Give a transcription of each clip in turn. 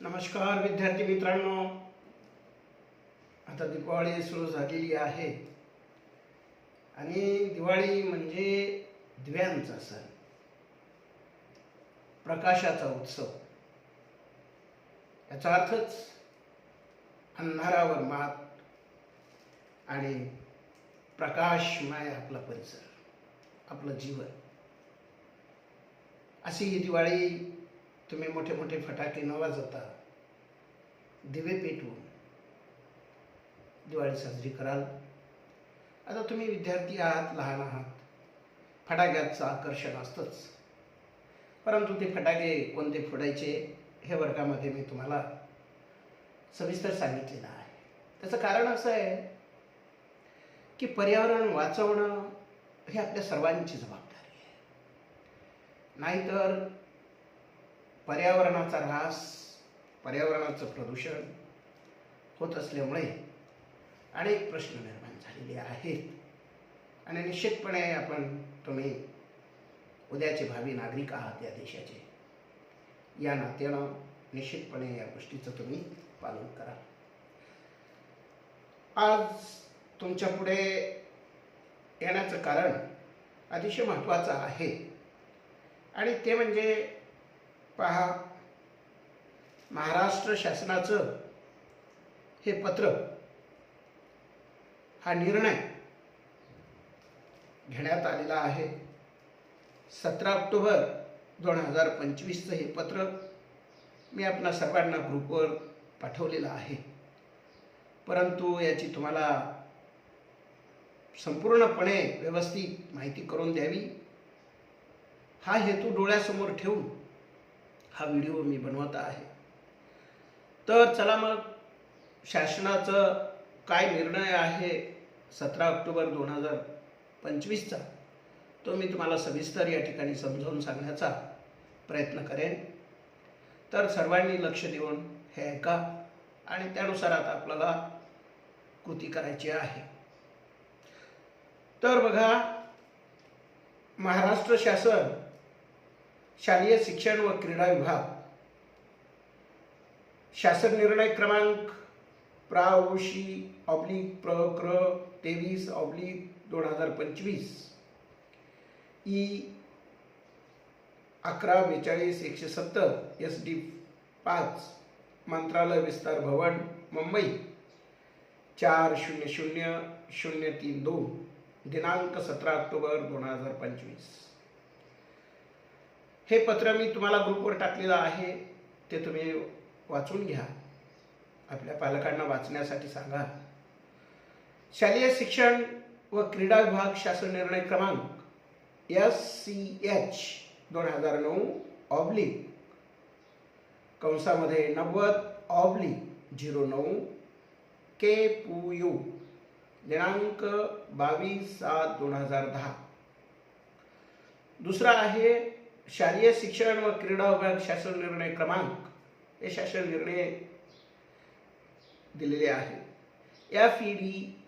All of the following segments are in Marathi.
नमस्कार विद्यार्थी मित्रांनो. आता दिवाळी सुरू झालेली आहे. आणि दिवाळी म्हणजे दिव्यांचा सण. प्रकाशाचा उत्सव. याचा अर्थच अंधारावर मात आणि प्रकाशमय आपला परिसर आपलं जीवन. अशी ही दिवाळी तुम्ही मोठे मोठे फटाके न वाजवता दिवे पेटवून दिवाळी साजरी कराल. आता तुम्ही विद्यार्थी आहात लहान आहात. फटाक्याचं आकर्षण असतंच. परंतु ते फटाके कोणते फोडायचे हे वर्गामध्ये मी तुम्हाला सविस्तर सांगितलेलं आहे. त्याचं कारण असं आहे की पर्यावरण वाचवणं हे आपल्या सर्वांची जबाबदारी आहे. नाहीतर पर्यावरणाचा ऱ्हास पर्यावरणाचं प्रदूषण होत असल्यामुळे अनेक प्रश्न निर्माण झालेले आहेत. आणि निश्चितपणे आपण तुम्ही उद्याचे भावी नागरिक आहात या देशाचे. या नात्यानं निश्चितपणे या गोष्टीचं तुम्ही पालन करा. आज तुमच्यापुढे येण्याचं कारण अतिशय महत्त्वाचं आहे. आणि ते म्हणजे पहा. महाराष्ट्र शासनाचं हे पत्र हा निर्णय घेण्यात आलेला आहे. सतरा ऑक्टोबर दोन हजार पंचवीसचं हे पत्र मी आपणा सर्वांना ग्रुपवर पाठवलेलं आहे. परंतु याची तुम्हाला संपूर्णपणे व्यवस्थित माहिती करून द्यावी. हा हेतू डोळ्यासमोर ठेवून हा व्हिडिओ मी बनवत आहे. तर चला मग शासनाचं काय निर्णय आहे सतरा ऑक्टोबर दोन हजार पंचवीसचा तो मी तुम्हाला सविस्तर या ठिकाणी समजावून सांगण्याचा प्रयत्न करेन. तर सर्वांनी लक्ष देऊन हे ऐका आणि त्यानुसार आता आपल्याला कृती करायची आहे. तर बघा महाराष्ट्र शासन शालेय शिक्षण व क्रीडा विभाग. शासन निर्णय क्रमांक प्रावशी ऑब्लिक प्र क्र तेवीस ऑब्लिक दोन हजार पंचवीस. ई अकरा बेचाळीस एकशे सत्तर एस डी पाच मंत्रालय विस्तार भवन मुंबई. चार शून्य शून्य शून्य तीन दोन दिनांक सतरा ऑक्टोबर दोन हजार पंचवीस. हे पत्र मी तुम्हाला ग्रुपवर टाकलेलं आहे ते तुम्ही वाचून घ्या. आपल्या पालकांना वाचण्यासाठी सांगा. शालेय शिक्षण व क्रीडा विभाग शासन निर्णय क्रमांक एस सी एच दोन हजार नऊ ऑब्लिक कंसामध्ये नव्वद ऑब्लिक झिरो नऊ के पू यू दिनांक बावीस सात दोन हजार दहा. दुसरा आहे शालेय शिक्षण व क्रीडा विभाग शासन निर्णय क्रमांक हे शासन निर्णय दिलेले आहे. एफ ई डी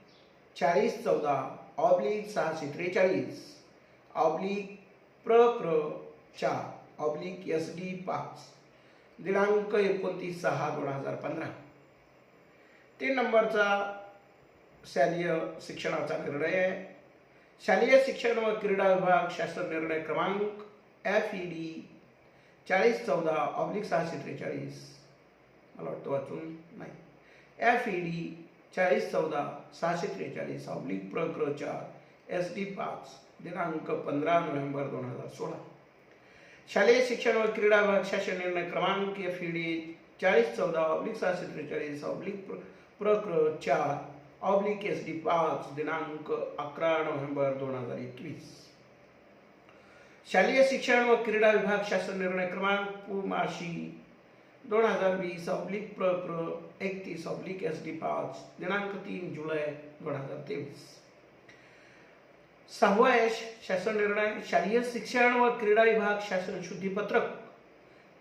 चाळीस चौदा ऑब्लिक सहाशे त्रेचाळीस ऑब्लिक प्र प्र चार ऑब्लिक एस डी पाच दिनांक एकोणतीस सहा दोन हजार पंधरा. तीन नंबरचा शालेय शिक्षणाचा निर्णय आहे. शालेय शिक्षण व क्रीडा विभाग शासन निर्णय क्रमांक एफ ई डी चाळीस चौदा ऑब्लिक सहाशे त्रेचाळीस. मला वाटतं वाचून नाही. एफ ई डी चाळीस चौदा सहाशे त्रेचाळीस ऑब्लिक प्रक्र चार एस डी पाच दिनांक पंधरा नोव्हेंबर दोन हजार सोळा. शालेय शिक्षण व क्रीडा विभाग शासन निर्णय क्रमांक एफ ई डी चाळीस चौदा ऑब्लिक सहाशे त्रेचाळीस ऑब्लिक प्र प्रक्र चार ऑब्लिक एस डी पाच दिनांक अकरा नोव्हेंबर दोन हजार एकवीस. शालेय शिक्षण व क्रीडा विभाग शासन निर्णय क्रमांक पू दोन हज़ार वीस ऑब्लिक प्र प्र एकतीस ऑब्लिक एस डी पाच, दिनांक तीन जुलै दोन हज़ार तेवीस. सहावा आहे शासन निर्णय, शालेय शिक्षण व क्रीडा विभाग शासन शुद्धीपत्रक,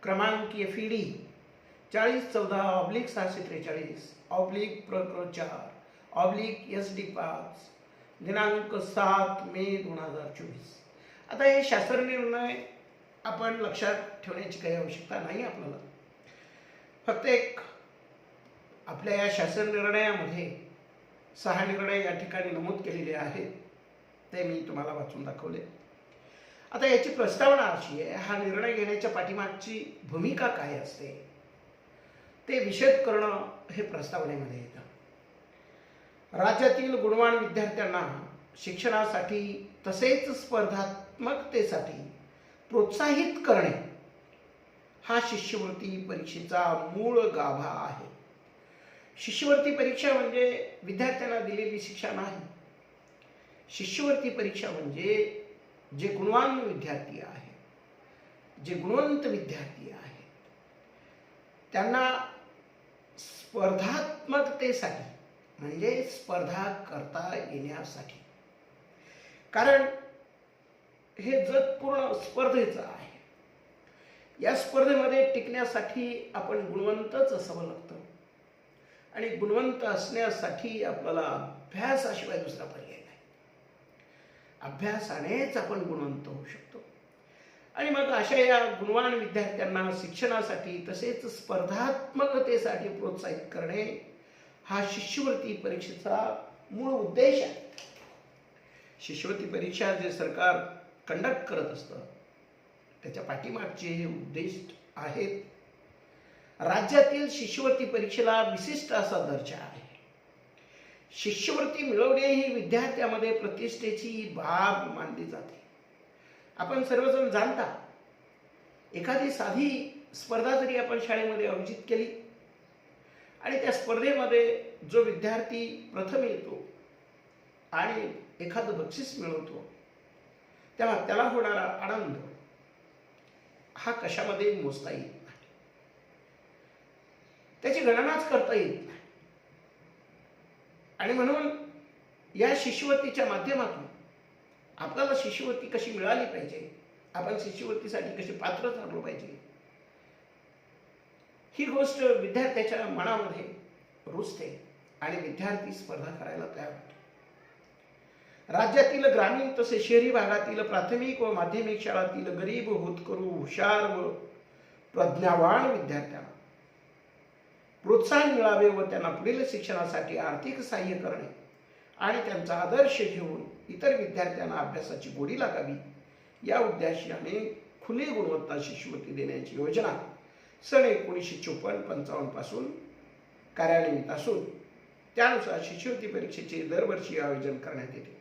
क्रमांक एफ़ ई डी चाळीस चौदा ऑब्लिक सहाशे त्रेचाळीस ऑब्लिक प्र प्र चार ऑब्लिक एस डी पाच, दिनांक सात मे दोन हज़ार चोवीस. आता हे शासन निर्णय आपण लक्षात ठेवण्याची काही आवश्यकता नाही आपल्याला. फक्त एक आपल्या या शासन निर्णयामध्ये सहा निर्णय या ठिकाणी नमूद केलेले आहेत ते मी तुम्हाला वाचून दाखवले. आता याची प्रस्तावना अशी आहे हा निर्णय घेण्याच्या पाठीमागची भूमिका काय असते? ते विषद करणं हे प्रस्तावनेमध्ये येतं. राज्यातील गुणवान विद्यार्थ्यांना शिक्षणासाठी तसेच स्पर्धात्मकतेसाठी प्रोत्साहित करणे हा शिष्यवृत्ती परीक्षेचा मूळ गाभा आहे. शिष्यवृत्ती परीक्षा म्हणजे विद्यार्थ्यांना दिलेली शिक्षा नाही. शिष्यवृत्ती परीक्षा म्हणजे जे गुणवान विद्यार्थी आहेत जे गुणवंत विद्यार्थी आहेत त्यांना स्पर्धात्मकतेसाठी म्हणजे स्पर्धा करता येण्यासाठी. कारण हे जग पूर्ण स्पर्धेचं आहे. या स्पर्धेमध्ये टिकण्यासाठी आपण गुणवंतच असावं लागतं. आणि गुणवंत असण्यासाठी आपल्याला अभ्यासाशिवाय दुसरा पर्याय नाही. अभ्यासानेच आपण गुणवंत होऊ शकतो. आणि मग अशा या गुणवान विद्यार्थ्यांना शिक्षणासाठी तसेच स्पर्धात्मकतेसाठी प्रोत्साहित करणे हा शिष्यवृत्ती परीक्षेचा मूळ उद्देश आहे. शिष्यवृत्ती परीक्षा जे सरकार कंडक्ट करत असतं. त्याच्या पाठीमागचे हे उद्देश आहेत राज्यातील शिष्यवृत्ती परीक्षेला विशिष्ट असा दर्जा आहे. शिष्यवृत्ती मिळवणे ही विद्यार्थ्यामध्ये प्रतिष्ठेची बाब मानली जाते. आपण सर्वजण जाणता एखादी साधी स्पर्धा जरी आपण शाळेमध्ये आयोजित केली आणि त्या स्पर्धेमध्ये जो विद्यार्थी प्रथम येतो आणि एखादं बक्षीस मिळवतो तेव्हा त्याला होणारा आनंद हा कशामध्ये मोजता येत नाही. त्याची गणनाच करता येत नाही. आणि म्हणून या शिष्यवृत्तीच्या माध्यमातून आपल्याला शिष्यवृत्ती कशी मिळाली पाहिजे आपण शिष्यवृत्तीसाठी कशी पात्र ठरलो पाहिजे ही गोष्ट विद्यार्थ्याच्या मनामध्ये रुजते आणि विद्यार्थी स्पर्धा करायला तयार होतो राज्यातील ग्रामीण तसेच शहरी भागातील प्राथमिक व माध्यमिक शाळातील गरीब होतकरू हुशार व प्रज्ञावान विद्यार्थ्यांना प्रोत्साहन मिळावे व त्यांना पुढील शिक्षणासाठी आर्थिक सहाय्य करणे आणि त्यांचा आदर्श घेऊन इतर विद्यार्थ्यांना अभ्यासाची गोडी लागावी या उद्देशाने खुली गुणवत्ता शिष्यवृत्ती देण्याची योजना सन एकोणीसशे चोपन्न पंचावन्नपासून कार्यान्वित असून त्यानुसार शिष्यवृत्ती परीक्षेचे दरवर्षी आयोजन करण्यात येते.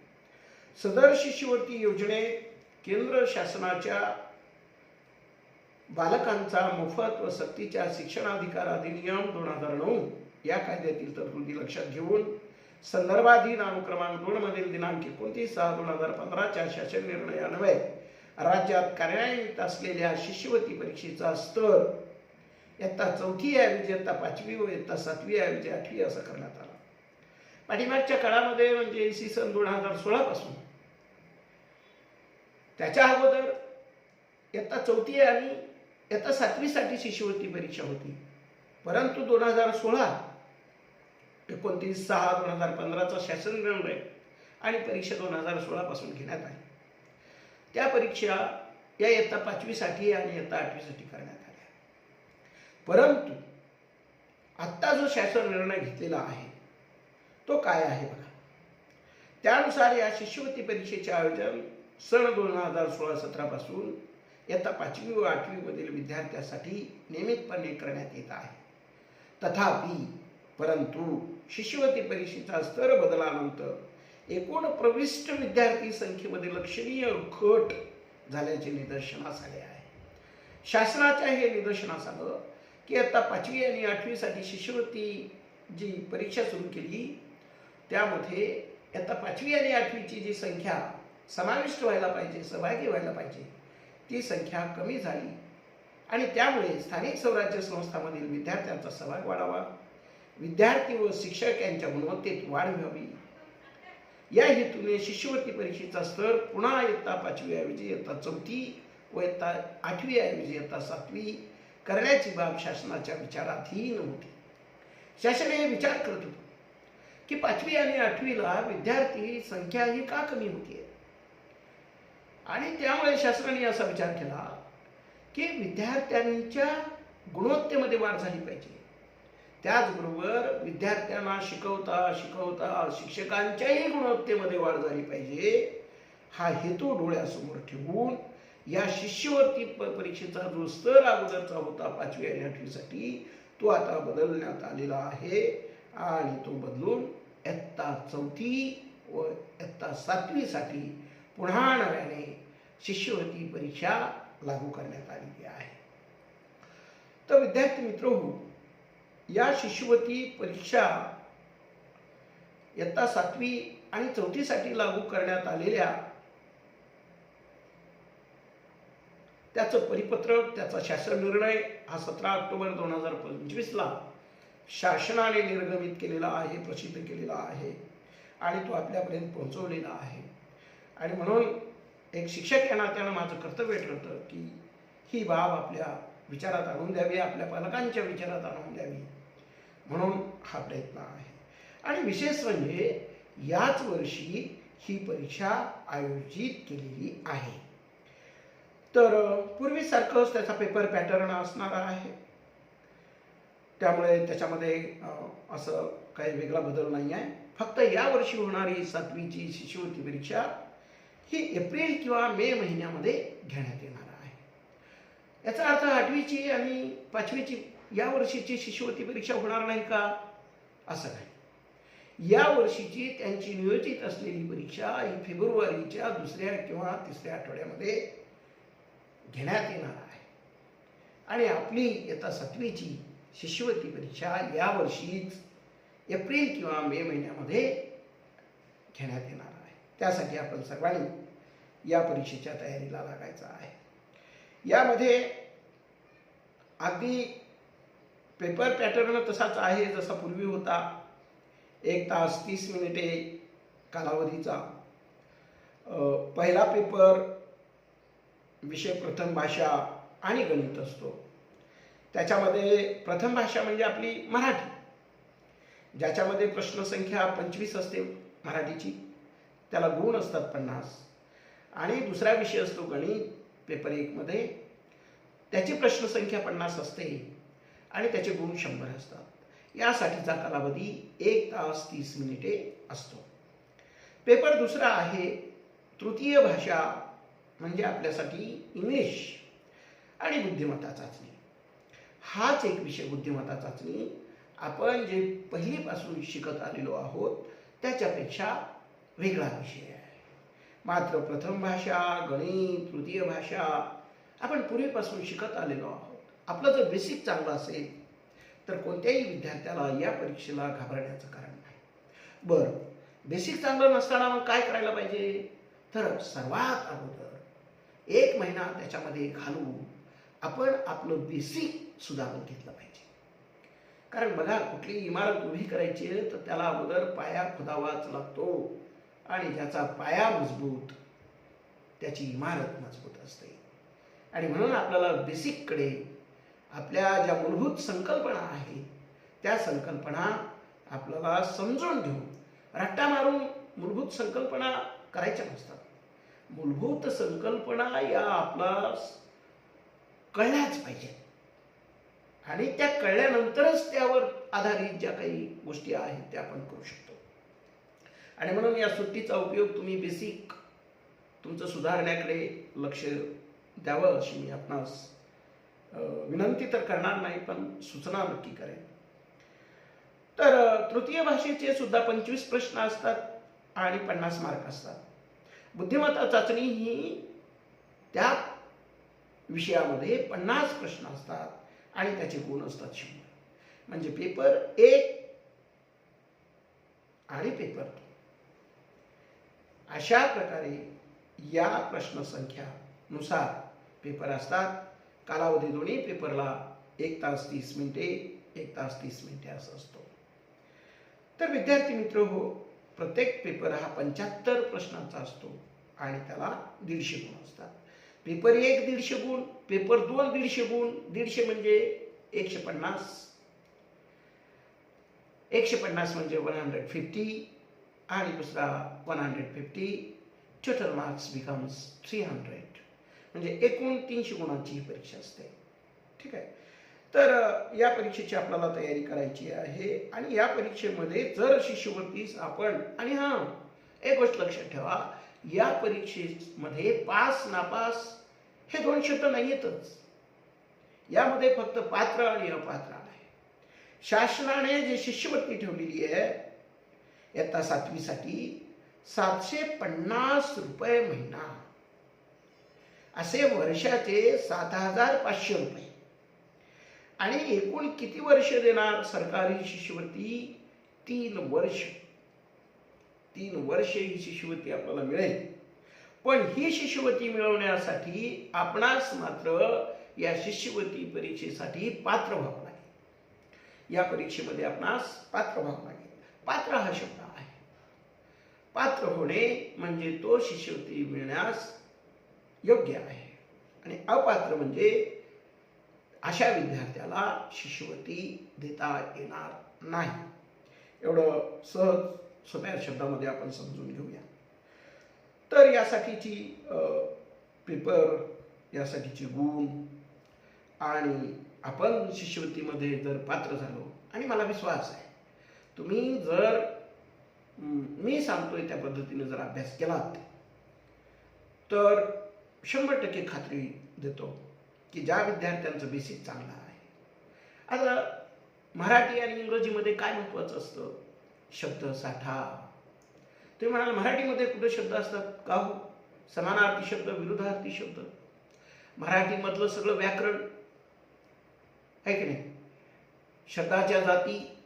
सदर शिष्यवृत्ती योजनेत केंद्र शासनाच्या बालकांचा मोफत व सक्तीच्या शिक्षणाधिकार अधिनियम दोन हजार नऊ या कायद्यातील तरतुदी लक्षात घेऊन संदर्भाधीन अनुक्रमांक दोन मधील दिनांक एकोणतीस सहा दोन हजार पंधराच्या शासन निर्णयान्वये राज्यात कार्यान्वित असलेल्या शिष्यवृत्ती परीक्षेचा स्तर इयत्ता चौथी ऐवजी म्हणजे इयत्ता पाचवी व इयत्ता सातवी ऐवजी म्हणजे आठवी असं करण्यात आला. पाठीमागच्या काळामध्ये म्हणजे इसवी सन दोन हजार सोळा पासून त्याच्या अगोदर इयत्ता चौथी आणि इयत्ता सातवीसाठी शिष्यवृत्ती परीक्षा होती. परंतु दोन हजार सोळा एकोणतीस सहा दोन हजार पंधराचा शासन निर्णय आणि परीक्षा दोन हजार सोळापासून घेण्यात आली. त्या परीक्षा या इयत्ता पाचवीसाठी आणि इयत्ता आठवीसाठी करण्यात आल्या. परंतु आत्ता जो शासन निर्णय घेतलेला आहे तो काय आहे बघा. त्यानुसार या शिष्यवृत्ती परीक्षेचे आयोजन सन दोन हजार सोळा सतरापासून इयत्ता पाचवी व आठवीमधील विद्यार्थ्यांसाठी नियमितपणे करण्यात येत आहे. तथापि परंतु शिष्यवृत्ती परीक्षेचा स्तर बदलानंतर एकूण प्रविष्ट विद्यार्थी संख्येमध्ये लक्षणीय घट झाल्याचे निदर्शनास आले आहे. शासनाच्या हे निदर्शनास आलं की आता पाचवी आणि आठवीसाठी शिष्यवृत्ती जी परीक्षा सुरू केली त्यामध्ये आता पाचवी आणि आठवीची जी संख्या समाविष्ट व्हायला पाहिजे सहभागी व्हायला पाहिजे ती संख्या कमी झाली. आणि त्यामुळे स्थानिक स्वराज्य संस्थांमधील विद्यार्थ्यांचा सहभाग वाढावा. विद्यार्थी व शिक्षक यांच्या गुणवत्तेत वाढ व्हावी. या हेतूने शिष्यवृत्ती परीक्षेचा स्तर पुन्हा इयत्ता पाचवी ऐवजी इयत्ता चौथी व इयत्ता आठवी ऐवजी इयत्ता सातवी करण्याची बाब शासनाच्या विचाराधीन होती. शासन हे विचार करत होतो की पाचवी आणि आठवीला विद्यार्थी संख्या ही का कमी होतीये? आणि त्यामुळे शासनाने असा विचार केला की विद्यार्थ्यांच्या गुणवत्तेमध्ये वाढ झाली पाहिजे. त्याचबरोबर विद्यार्थ्यांना शिकवता शिकवता शिक्षकांच्याही गुणवत्तेमध्ये वाढ झाली पाहिजे. हा हेतू डोळ्यासमोर ठेवून या शिष्यवृत्ती परीक्षेचा जो स्तर अगोदरचा होता पाचवी आणि आठवीसाठी तो आता बदलण्यात आलेला आहे आणि तो बदलून इयत्ता चौथी व इयत्ता सातवीसाठी पुन्हा नव्याने शिष्यवृत्ती परीक्षा लागू करण्यात आलेली आहे. तर विद्यार्थी मित्र या शिष्यवृत्ती परीक्षा इयत्ता सातवी आणि चौथीसाठी लागू करण्यात आलेल्या त्याचं परिपत्रक त्याचा शासन निर्णय हा सतरा ऑक्टोबर दोन हजार पंचवीसला शासनाने निर्गमित केलेला आहे प्रसिद्ध केलेला आहे आणि तो आपल्यापर्यंत पोहोचवलेला आहे. आणि म्हणून एक शिक्षक या नात्यानं माझं कर्तव्य ठरतं की ही बाब आपल्या विचारात आणून द्यावी आपल्या पालकांच्या विचारात आणून द्यावी. म्हणून हा प्रयत्न आहे. आणि विशेष म्हणजे याच वर्षी ही परीक्षा आयोजित केलेली आहे. तर पूर्वीसारखंच त्याचा पेपर पॅटर्न असणार आहे. त्यामुळे त्याच्यामध्ये असं काही वेगळा बदल नाही आहे फक्त यावर्षी होणारी सातवीची शिष्यवृत्ती परीक्षा ही एप्रिल किंवा मे महिन्यामध्ये घेण्यात येणार आहे. याचा अर्थ आठवीची आणि पाचवीची या वर्षीची शिष्यवृत्ती परीक्षा होणार नाही का? असं नाही. या वर्षीची त्यांची नियोजित असलेली परीक्षा ही फेब्रुवारीच्या दुसऱ्या किंवा तिसऱ्या आठवड्यामध्ये घेण्यात येणार आहे. आणि आपली येता सातवीची शिष्यवृत्ती परीक्षा यावर्षीच एप्रिल किंवा मे महिन्यामध्ये घेण्यात येणार आहे त्यासाठी आपण सर्वांनी या परीक्षेच्या तयारीला लागायचं आहे. यामध्ये अगदी पेपर पॅटर्न तसाच आहे जसा पूर्वी होता. एक तास तीस मिनिटे कालावधीचा. पहिला पेपर विषय प्रथम भाषा आणि गणित असतो. त्याच्यामध्ये प्रथम भाषा म्हणजे आपली मराठी. ज्याच्यामध्ये प्रश्नसंख्या पंचवीस असते मराठीची. त्याला गुण असतात पन्नास. आणि दुसरा विषय असतो गणित पेपर एकमध्ये त्याची प्रश्नसंख्या पन्नास असते आणि त्याचे गुण शंभर असतात. यासाठीचा कालावधी एक तास तीस मिनिटे असतो. पेपर दुसरा आहे तृतीय भाषा म्हणजे आपल्यासाठी इंग्लिश आणि बुद्धिमत्ता चाचणी. हाच एक विषय बुद्धिमत्ता चाचणी. आपण जे पहिलीपासून शिकत आलेलो आहोत त्याच्यापेक्षा वेगळा विषय आहे. मात्र प्रथम भाषा गणित तृतीय भाषा आपण पूर्वीपासून शिकत आलेलो आहोत. आपलं जर बेसिक चांगलं असेल तर कोणत्याही विद्यार्थ्याला या परीक्षेला घाबरण्याचं कारण नाही. बरं बेसिक चांगलं नसताना मग काय करायला पाहिजे? तर सर्वात अगोदर एक महिना त्याच्यामध्ये घालून आपण आपलं बेसिक सुधारून घेतलं पाहिजे. कारण बघा कुठली इमारत उभी करायची आहे तर त्याला अगोदर पाया खोदावाच लागतो. आणि ज्याचा पाया मजबूत त्याची इमारत मजबूत असते. आणि म्हणून आपल्याला बेसिककडे आपल्या ज्या मूलभूत संकल्पना आहेत त्या संकल्पना आपल्याला समजून घेऊन रट्टा मारून मूलभूत संकल्पना करायच्या नसतात. मूलभूत संकल्पना या आपला कळल्याच पाहिजे आणि त्या कळल्यानंतरच त्यावर आधारित ज्या काही गोष्टी आहेत त्या आपण करू शकतो. आणि म्हणून या सुट्टीचा उपयोग तुम्ही बेसिक तुमचं सुधारण्याकडे लक्ष द्यावं अशी मी आपणास विनंती तर करणार नाही पण सूचना नक्की करेन. तर तृतीय भाषेचे सुद्धा पंचवीस प्रश्न असतात आणि पन्नास मार्क असतात. बुद्धिमत्ता चाचणी ही त्या विषयामध्ये पन्नास प्रश्न असतात आणि त्याचे गुण असतात शंभर. म्हणजे पेपर एक आणि पेपर दोन. अशा प्रकारे या प्रश्नसंख्यानुसार पेपर असतात. कालावधी दोन्ही पेपरला एक तास तीस मिनिटे एक तास तीस मिनिटे असं असतो. तर विद्यार्थी मित्र हो प्रत्येक पेपर हा पंच्याहत्तर प्रश्नांचा असतो आणि त्याला दीडशे गुण असतात. पेपर एक दीडशे गुण पेपर दोन दीडशे गुण दीडशे म्हणजे एकशे पन्नास. एकशे पन्नास म्हणजे वन हंड्रेड फिफ्टी आणि दुसरा one hundred fifty total marks becomes three hundred म्हणजे एकूण तीनशे गुणांची ही परीक्षा असते. ठीक आहे? तर या परीक्षेची आपल्याला तयारी करायची आहे आणि या परीक्षेमध्ये जर शिष्यवृत्तीस आपण आणि हां एक गोष्ट लक्षात ठेवा या परीक्षेमध्ये पास नापास हे दोन शब्द नाही येतच यामध्ये फक्त पात्र आणि अपात्र आहे. शासनाने जी शिष्यवृत्ती ठेवलेली आहे इयत्ता सातवीसाठी सातशे पन्नास रुपये महिना. असे वर्षाचे सात हजार पाचशे रुपये. आणि एकूण किती वर्ष देणार सरकारी शिष्यवृत्ती? तीन वर्ष. तीन वर्ष ही शिष्यवृत्ती आपल्याला मिळेल. पण ही शिष्यवृत्ती मिळवण्यासाठी आपणास मात्र या शिष्यवृत्ती परीक्षेसाठी पात्र व्हावं लागेल. या परीक्षेमध्ये आपणास पात्र व्हावं लागेल. पात्र हा शब्द. पात्र होणे म्हणजे तो शिष्यवृत्ती मिळण्यास योग्य आहे. आणि अपात्र म्हणजे अशा विद्यार्थ्याला शिष्यवृत्ती देता येणार नाही. एवढं सहज सोप्या शब्दामध्ये आपण समजून घेऊया. तर यासाठीची पेपर यासाठीचे गुण आणि आपण शिष्यवृत्तीमध्ये जर पात्र झालो आणि मला विश्वास आहे तुम्ही जर मी सांगतोय त्या पद्धतीने जर अभ्यास केलात तर शंभर टक्के खात्री देतो की ज्या विद्यार्थ्यांचं बेसिक चांगलं आहे. आता मराठी आणि इंग्रजीमध्ये काय महत्त्वाचं असतं? शब्द साठा. तुम्ही म्हणाल मराठीमध्ये कुठे शब्द असतात? का हो? समानार्थी शब्द विरुद्धार्थी शब्द. मराठीमधलं सगळं व्याकरण. आहे की नाही? शब्दाच्या जाती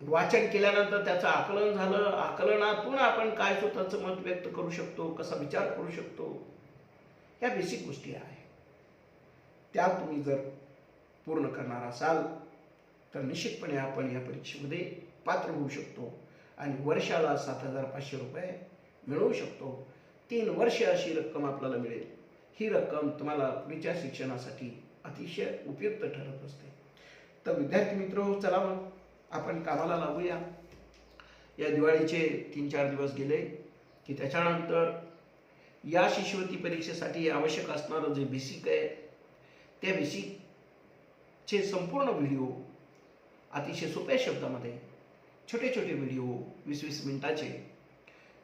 वाचन केल्यानंतर त्याचं आकलन झालं. आकलनातून आपण काय स्वतःचं मत व्यक्त करू शकतो कसा विचार करू शकतो या बेसिक गोष्टी आहे त्या तुम्ही जर पूर्ण करणार असाल तर निश्चितपणे आपण या परीक्षेमध्ये पात्र होऊ शकतो आणि वर्षाला सात हजार पाचशे रुपये मिळवू शकतो. तीन वर्ष अशी रक्कम आपल्याला मिळेल. ही रक्कम तुम्हाला पुढच्या शिक्षणासाठी अतिशय उपयुक्त ठरत असते. तर विद्यार्थी मित्र चला मग. आपण कामाला लागूया. या दिवाळीचे तीन चार दिवस गेले की त्याच्यानंतर या शिष्यवृत्ती परीक्षेसाठी आवश्यक असणारं जे बेसिक आहे त्या बेसिकचे संपूर्ण व्हिडिओ अतिशय सोप्या शब्दामध्ये छोटे छोटे व्हिडिओ वीस वीस मिनिटाचे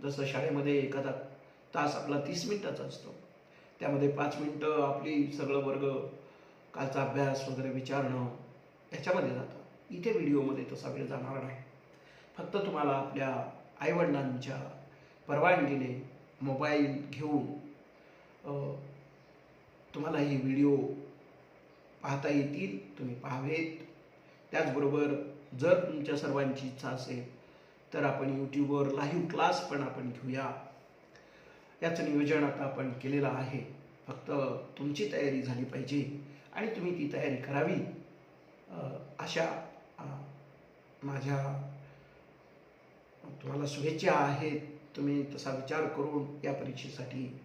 जसं शाळेमध्ये एखादा तास आपला तीस मिनटाचा असतो. त्यामध्ये पाच मिनटं आपली सगळं वर्ग कालचा अभ्यास वगैरे विचारणं याच्यामध्ये जातं. इथे व्हिडिओमध्ये तसा वेळ जाणार नाही फक्त तुम्हाला आपल्या आईवडिलांच्या परवानगीने मोबाईल घेऊन तुम्हाला ही व्हिडिओ पाहता येतील तुम्ही पाहावेत. त्याचबरोबर जर तुमच्या सर्वांची इच्छा असेल तर आपण यूट्यूबवर लाईव्ह क्लास पण आपण घेऊया. याचं नियोजन आता आपण केलेलं आहे. फक्त तुमची तयारी झाली पाहिजे आणि तुम्ही ती तयारी करावी अशा माझ्या तुम्हाला शुभेच्छा आहेत. तुम्ही तसा विचार करून या परीक्षेसाठी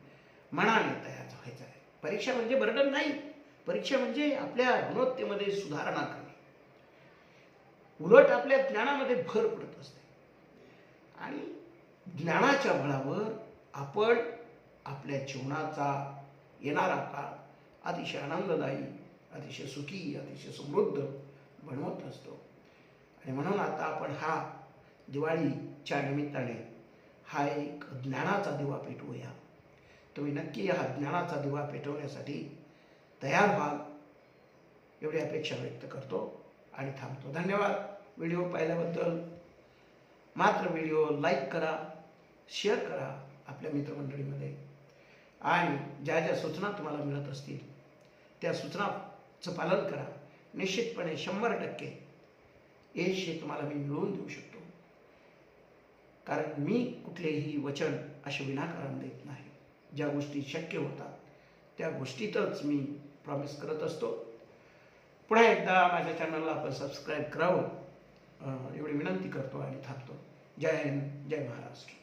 मनाने तयार व्हायचं आहे. परीक्षा म्हणजे बर्डन नाही. परीक्षा म्हणजे आपल्या गुणवत्तेमध्ये सुधारणा करणे. उलट आपल्या ज्ञानामध्ये भर पडत असते. आणि ज्ञानाच्या बळावर आपण आपल्या जीवनाचा येणारा काळ अतिशय आनंददायी अतिशय सुखी अतिशय समृद्ध बनवत असतो. आणि म्हणून आता आपण हा दिवाळीच्या निमित्ताने हा एक ज्ञानाचा दिवा पेटवूया. तुम्ही नक्की हा ज्ञानाचा दिवा पेटवण्यासाठी तयार व्हाल एवढी अपेक्षा व्यक्त करतो आणि थांबतो. धन्यवाद. व्हिडिओ पाहिल्याबद्दल मात्र व्हिडिओ लाईक करा शेअर करा आपल्या मित्रमंडळीमध्ये. आणि ज्या ज्या सूचना तुम्हाला मिळत असतील त्या सूचनाचं पालन करा. निश्चितपणे शंभर टक्के यश हे तुम्हाला मी मिळवून देऊ शकतो. कारण मी कुठलेही वचन असे विनाकारण देत नाही. ज्या गोष्टी शक्य होतात त्या गोष्टीतच मी प्रॉमिस करत असतो. पुन्हा एकदा माझ्या चॅनलला आपण सबस्क्राईब करावं एवढी विनंती करतो आणि थांबतो. जय हिंद जय महाराष्ट्र.